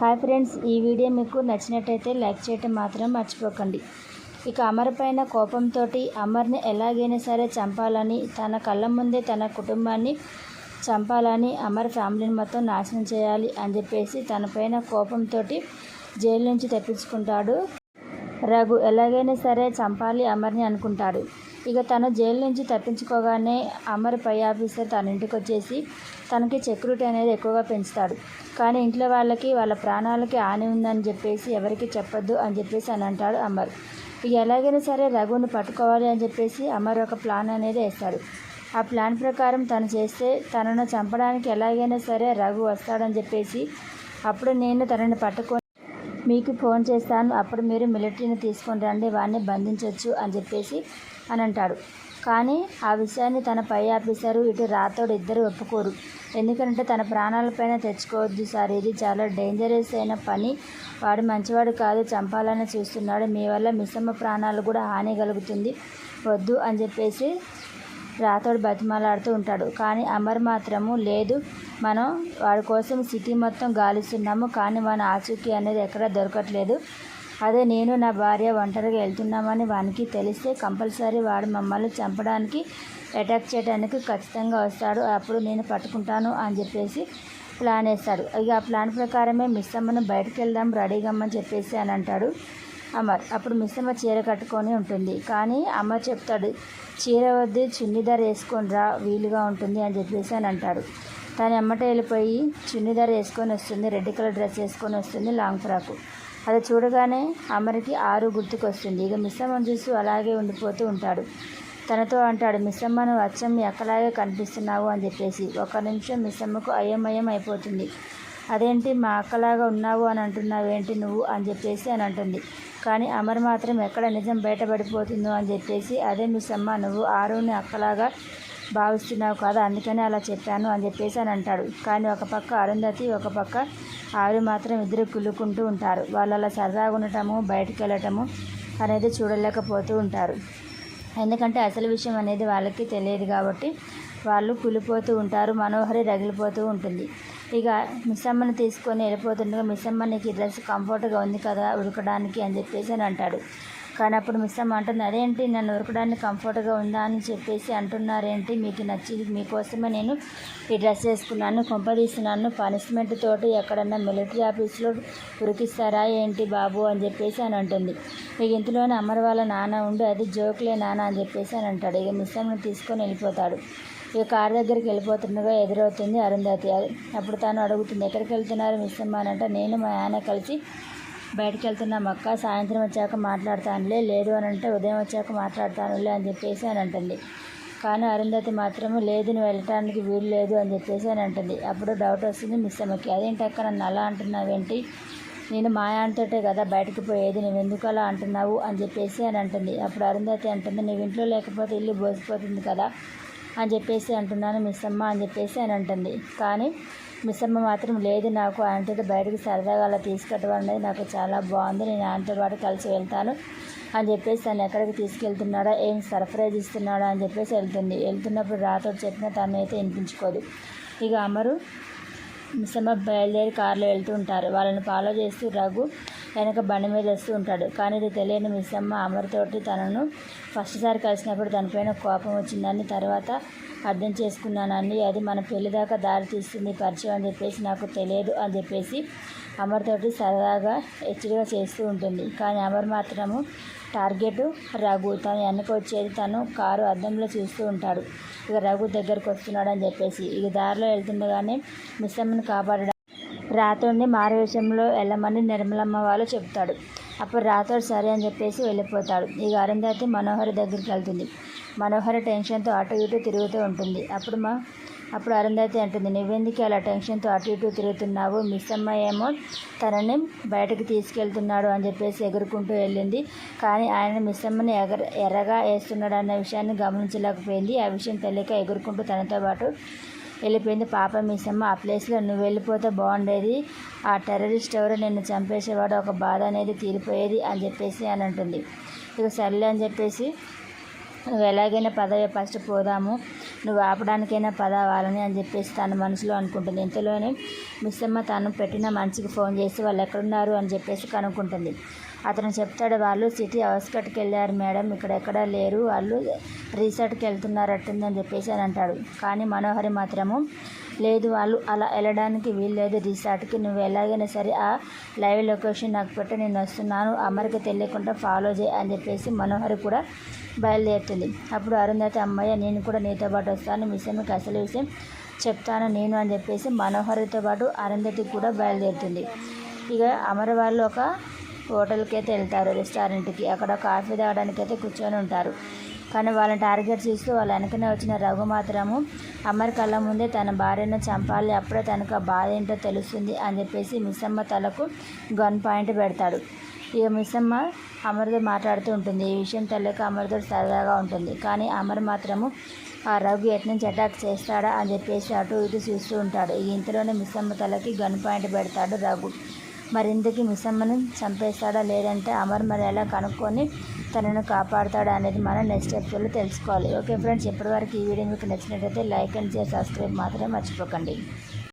Hi friends ఈ video మీకు నచ్చినట్టయితే లైక్ చేయటం మాత్రం మర్చిపోకండి. ఇక అమర్ పైన కోపంతో అమర్ని ఎలాగైనా సరే చంపాలని తన కళ్ళ ముందే తన కుటుంబాన్ని చంపాలని అమర్ ఫ్యామిలీని మొత్తం నాశనం చేయాలి అని చెప్పేసి తన పైన కోపంతో జైలు నుంచి తప్పించుకుంటాడు. రఘు ఎలాగైనా సరే చంపాలి అమర్ని అనుకుంటాడు. ఇక తను జైలు నుంచి తప్పించుకోగానే అమర్ పై ఆఫీసర్ తన ఇంటికి వచ్చేసి తనకి సెక్యూరిటీ అనేది ఎక్కువగా పెంచుతాడు. కానీ ఇంట్లో వాళ్ళకి వాళ్ళ ప్రాణాలకి హాని ఉందని చెప్పేసి ఎవరికి చెప్పొద్దు అని చెప్పేసి అని అంటాడు అమర్. ఇక ఎలాగైనా సరే రఘుని పట్టుకోవాలి అని చెప్పేసి అమర్ ఒక ప్లాన్ అనేది వేస్తాడు. ఆ ప్లాన్ ప్రకారం తను చేస్తే తనను చంపడానికి ఎలాగైనా సరే రఘు వస్తాడని చెప్పేసి అప్పుడు నేను తనని పట్టుకొని మీకు ఫోన్ చేస్తాను. అప్పుడు మీరు మిలిటరీని తీసుకొని రండి వాడిని బంధించవచ్చు అని చెప్పేసి అని అంటాడు కానీ ఆ విషయాన్ని తన పై ఆఫీసరు ఇటు రాతోడు ఇద్దరు ఒప్పుకోరు. ఎందుకంటే తన ప్రాణాలపైన తెచ్చుకోవద్దు సార్. ఇది చాలా డేంజరస్ అయిన పని. వాడు మంచివాడు కాదు చంపాలని చూస్తున్నాడు. మీ వల్ల మిశ్రమ ప్రాణాలు కూడా హాని కలుగుతుంది. వద్దు అని చెప్పేసి రాతోడు బతిమాలాడుతూ ఉంటాడు. కానీ అమర్ మాత్రము లేదు. మనం వాడి కోసం సిటీ మొత్తం గాలిస్తున్నాము. కానీ మన ఆచూకీ అనేది ఎక్కడ దొరకట్లేదు. అదే నేను నా భార్య ఒంటరిగా వెళ్తున్నామని వానికి తెలిస్తే కంపల్సరీ వాడు మమ్మల్ని చంపడానికి అటాక్ చేయడానికి ఖచ్చితంగా వస్తాడు. అప్పుడు నేను పట్టుకుంటాను అని చెప్పేసి ప్లాన్ వేస్తాడు. ఇక ఆ ప్లాన్ ప్రకారమే మిస్ అమ్మను బయటకు వెళ్దాం రెడీగా అమ్మని చెప్పేసి అని అంటాడు అమర్ అప్పుడు మిస్సమ్మ చీర కట్టుకొని ఉంటుంది. కానీ అమర్ చెప్తాడు చీర వద్దు చున్నీదార్ వేసుకొని రా వీలుగా ఉంటుంది అని చెప్పేసి అని అంటాడు. తను ఎమ్మట వెళ్ళిపోయి చున్నీదార్ వేసుకొని వస్తుంది. రెడ్ కలర్ డ్రెస్ వేసుకొని వస్తుంది లాంగ్ ఫ్రాకు. అది చూడగానే అమరికి ఆరు గుర్తుకొస్తుంది. ఇక మిస్సమ్మను చూస్తూ అలాగే ఉండిపోతూ ఉంటాడు. తనతో అంటాడు మిస్సమ్మ నువ్వు అచ్చం ఎక్కలాగే అక్కలాగే కనిపిస్తున్నావు అని చెప్పేసి. ఒక నిమిషం మిస్సమ్మకు అయోమయం అయిపోతుంది. అదేంటి మా అక్కలాగా ఉన్నావు అని అంటున్నావు ఏంటి నువ్వు? అని చెప్పేసి అని అంటుంది. కానీ అమర్ మాత్రం ఎక్కడ నిజం బయటపడిపోతుందో అని చెప్పేసి అదే మిస్ అమ్మ నువ్వు ఆరుని అక్కలాగా భావిస్తున్నావు కదా అందుకనే అలా చెప్పాను అని చెప్పేసి అని అంటాడు. కానీ ఒక పక్క అరుంధతి ఒక పక్క ఆవిడ మాత్రం ఇద్దరు కుళ్ళుకుంటూ ఉంటారు. వాళ్ళు అలా సరదాగా ఉండటము బయటికి వెళ్ళటము అనేది చూడలేకపోతూ ఉంటారు. ఎందుకంటే అసలు విషయం అనేది వాళ్ళకి తెలియదు కాబట్టి వాళ్ళు కులిపోతూ ఉంటారు మనోహరి రగిలిపోతూ ఉంటుంది. ఇక మిస్సమ్మని తీసుకొని వెళ్ళిపోతుండగా మిస్సమ్మ నీకు ఈ డ్రెస్ కంఫర్ట్గా ఉంది కదా ఉడకడానికి అని చెప్పేసి అని అంటాడు. కానీ అప్పుడు మిస్సమ్మ అంటుంది అదేంటి నన్ను ఉరకడానికి కంఫర్ట్గా ఉందా అని చెప్పేసి అంటున్నారేంటి? మీకు నచ్చింది మీకోసమే నేను ఈ డ్రెస్ వేసుకున్నాను కొంపదీస్తున్నాను. పనిష్మెంట్ తోటి ఎక్కడన్నా మిలిటరీ ఆఫీస్లో ఉరికిస్తారా ఏంటి బాబు? అని చెప్పేసి అని అంటుంది. ఇక ఇంతలోనే అమ్మర్ వాళ్ళ నాన్న ఉండి అది జోక్లే నాన్న అని చెప్పేసి అని అంటాడు. ఇక మిస్సమ్మని తీసుకొని వెళ్ళిపోతాడు. ఇక కారు దగ్గరికి వెళ్ళిపోతుండగా ఎదురవుతుంది అరుంధతి. అప్పుడు తను అడుగుతుంది ఎక్కడికి వెళ్తున్నారు మిస్ అమ్మ? అని అంటే నేను మా ఆయన కలిసి బయటకు వెళ్తున్నాం అక్క సాయంత్రం వచ్చాక మాట్లాడతానులే లేదు అని అంటే ఉదయం వచ్చాక మాట్లాడతానులే అని చెప్పేసి అని అంటుంది. కానీ అరుంధతి మాత్రం లేదు నువ్వు వెళ్ళటానికి వీలు లేదు అని చెప్పేసి అని అంటుంది. అప్పుడు డౌట్ వస్తుంది మిస్ అమ్మకి అదేంటి అక్క నన్ను అలా అంటున్నావేంటి? నేను మా ఆయనతోటే కదా బయటకు పోయేది నువ్వు ఎందుకు అలా అంటున్నావు? అని చెప్పేసి అని అంటుంది. అప్పుడు అరుంధతి అంటుంది నువ్వు ఇంట్లో లేకపోతే ఇల్లు బోసిపోతుంది కదా అని చెప్పేసి అంటున్నాను మిస్ అమ్మ అని చెప్పేసి అని అంటుంది. కానీ మిస్సమ్మ మాత్రం లేదు నాకు ఆంటీతో బయటకు సరదాగా అలా తీసుకెళ్ళడం అనేది నాకు చాలా బాగుంది. నేను ఆంటీతో పాటు కలిసి వెళ్తాను అని చెప్పేసి తను ఎక్కడికి తీసుకెళ్తున్నాడా ఏం సర్ప్రైజ్ ఇస్తున్నాడా అని చెప్పేసి వెళ్తుంది. వెళ్తున్నప్పుడు రాతో చెప్పిన తను అయితే వినిపించుకోదు. ఇక అమరు మిస్సమ్మ బయలుదేరి కారులో వెళ్తూ ఉంటారు. వాళ్ళని ఫాలో చేస్తూ రఘు వెనక బండి మీద వస్తూ ఉంటాడు. కానీ ఇది తెలియని మిస్సమ్మ అమర్తోటి తనను ఫస్ట్ సారి కలిసినప్పుడు దానిపైన కోపం వచ్చిందని తర్వాత అర్థం చేసుకున్నానండి. అది మన పెళ్ళి దాకా దారి తీస్తుంది పరిచయం అని చెప్పేసి నాకు తెలియదు అని చెప్పేసి అమర్తోటి సరదాగా హెచ్చరిక చేస్తూ ఉంటుంది. కానీ అమర్ మాత్రము టార్గెట్ రఘు. తను వెనక వచ్చేది తను కారు అద్దంలో చూస్తూ ఉంటాడు. ఇక రఘు దగ్గరకు వస్తున్నాడు అని చెప్పేసి. ఇక దారిలో వెళ్తుండగానే మిస్సమ్మను కాపాడడం రాతోడిని మారవేషంలో వెళ్ళమని నిర్మలమ్మ వాళ్ళు చెప్తాడు. అప్పుడు రాతోడు సరే అని చెప్పేసి వెళ్ళిపోతాడు. ఇక అరుంధతి మనోహరి దగ్గరికి వెళ్తుంది. మనోహరి టెన్షన్తో అటు ఇటు తిరుగుతూ ఉంటుంది. అప్పుడు మా అప్పుడు అరుంధతి అంటుంది నువ్వెందుకు అలా టెన్షన్తో అటు ఇటు తిరుగుతున్నావు? మిస్ అమ్మ ఏమో తనని బయటకు తీసుకెళ్తున్నాడు అని చెప్పేసి ఎగురుకుంటూ వెళ్ళింది. కానీ ఆయన మిస్ అమ్మని ఎగర ఎర్రగా వేస్తున్నాడు అన్న విషయాన్ని గమనించలేకపోయింది. ఆ విషయం తెలియక ఎగురుకుంటూ తనతో పాటు వెళ్ళిపోయింది. పాప మిస్సమ్మ ఆ ప్లేస్లో నువ్వు వెళ్ళిపోతే బాగుండేది. ఆ టెర్రరిస్ట్ ఎవరు నిన్ను చంపేసేవాడు. ఒక బాధ అనేది తీరిపోయేది అని చెప్పేసి అని అంటుంది. ఇక సర్లే అని చెప్పేసి నువ్వు ఎలాగైనా పదవి ఫస్ట్ పోదాము. నువ్వు ఆపడానికైనా పదవాలని అని చెప్పేసి తన మనసులో అనుకుంటుంది. ఇంతలోనే మిస్సమ్మ తను పెట్టిన మనిషికి ఫోన్ చేసి వాళ్ళు ఎక్కడున్నారు అని చెప్పేసి కనుక్కుంటుంది. అతను చెప్తాడు వాళ్ళు సిటీ అవుట్స్కట్కి వెళ్ళారు మేడం. ఇక్కడ ఎక్కడా లేరు. వాళ్ళు రీసార్ట్కి వెళ్తున్నారట్టుందని చెప్పేసి అని అంటాడు. కానీ మనోహరి మాత్రము లేదు వాళ్ళు అలా వెళ్ళడానికి వీల్లేదు రిసార్ట్కి. నువ్వు ఎలాగైనా సరే ఆ లైవ్ లొకేషన్ నాకు పెట్టి నేను వస్తున్నాను అమరికి తెలియకుండా ఫాలో చేయి అని చెప్పేసి మనోహరి కూడా బయలుదేరుతుంది. అప్పుడు అరుంధతి అమ్మయ్య నేను కూడా నీతో పాటు వస్తాను మిస్సమ్మకి అసలు విషయం చెప్తాను నేను అని చెప్పేసి మనోహరితో పాటు అరుంధతి కూడా బయలుదేరుతుంది. ఇక అమర వాళ్ళు ఒక హోటల్కి అయితే వెళ్తారు రెస్టారెంట్కి. అక్కడ కాఫీ తాగడానికి అయితే కూర్చొని ఉంటారు. కానీ వాళ్ళని టార్గెట్ చేస్తూ వాళ్ళ వెనకనే వచ్చిన రఘు మాత్రము అమర్ కళ్ళ ముందే తన భార్యను చంపాలి. అప్పుడే తనకు ఆ బాధ ఏంటో తెలుస్తుంది అని చెప్పేసి మిస్సమ్మ తలకు గన్ పాయింట్ పెడతాడు. ఇక మిస్సమ్మ అమర్తో మాట్లాడుతూ ఉంటుంది. ఈ విషయం తెలియక అమర్తో సరదాగా ఉంటుంది. కానీ అమర్ మాత్రము ఆ రఘు ఎట్నుంచి అటాక్ చేస్తాడా అని చెప్పేసి అటు ఇటు చూస్తూ ఉంటాడు. ఈ ఇంతలోనే మిస్సమ్మ తలకి గన్ పాయింట్ పెడతాడు రఘు. మరి ఇంతకీ మిస్సమ్మను చంపేస్తాడా లేదంటే అమర్ మరి ఎలా కనుక్కొని తనను కాపాడుతాడు అనేది మనం నెక్స్ట్ ఎపిసోడ్లో తెలుసుకోవాలి. ఓకే ఫ్రెండ్స్ ఇప్పటివరకు ఈ వీడియో మీకు నచ్చినట్లయితే లైక్ అండ్ షేర్ సబ్స్క్రైబ్ మాత్రమే మర్చిపోకండి.